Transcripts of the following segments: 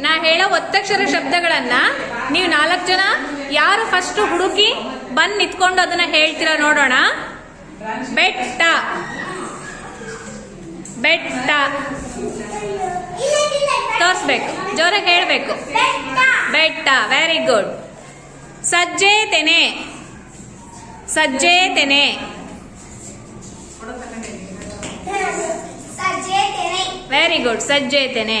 ನಾ ಹೇಳೋ ಒತ್ತಕ್ಷರ ಶಬ್ದಗಳನ್ನ ನೀವು ನಾಲ್ಕು ಜನ ಯಾರು ಫಸ್ಟ್ ಹುಡುಕಿ ಬಂದ್ ನಿತ್ಕೊಂಡು ಅದನ್ನ ಹೇಳ್ತೀರಾ ನೋಡೋಣ. ಬೆಟ್ಟ. ಬೆಟ್ಟ. ತೋರ್ಸ್ಬೇಕು. ಜೋರಾಗಿ ಹೇಳ್ಬೇಕು. ಬೆಟ್ಟ. ವೆರಿ ಗುಡ್ ಸಜ್ಜೆ ತೆನೆ ಸಜ್ಜೆ ತೆನೆ ವೆರಿ ಗುಡ್ ಸಜ್ಜೆ ತೆನೆ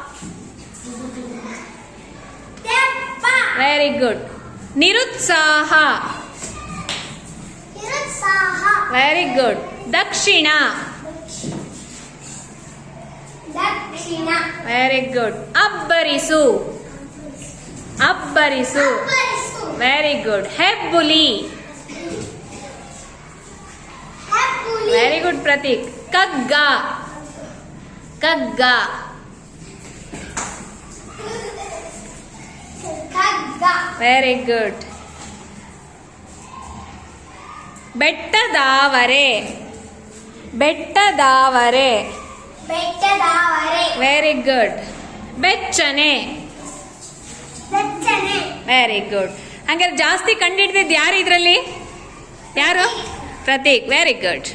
ವೆರಿ ಗುಡ್ ನಿರುತ್ಸಾಹ ವೆರಿ ಗುಡ್ ದಕ್ಷಿಣ ದಕ್ಷಿಣ ವೆರಿ ಗುಡ್ ಅಬ್ಬರಿಸು ಅಬ್ಬರಿಸು ಅಬ್ಬರಿಸು ವೆರಿ ಗುಡ್ ಹೆಬ್ಬುಲಿ ಹೆಬ್ಬುಲಿ ವೆರಿ ಗುಡ್ ಪ್ರತೀಕ್ ಕಗ್ಗ ಕಗ್ಗ ವೆರಿ ಗುಡ್ ಬೆಟ್ಟದಾವರೆ. ಬೆಟ್ಟದಾವರೆ. ವೆರಿ ಗುಡ್ ಬೆಚ್ಚನೆ. ವೆರಿ ಗುಡ್ ಹಂಗಾರೆ ಜಾಸ್ತಿ ಕಂಡಿಡ್ದಿದ್ದು ಯಾರು ಇದರಲ್ಲಿ? ಯಾರು? ಪ್ರತೀಕ್. Very good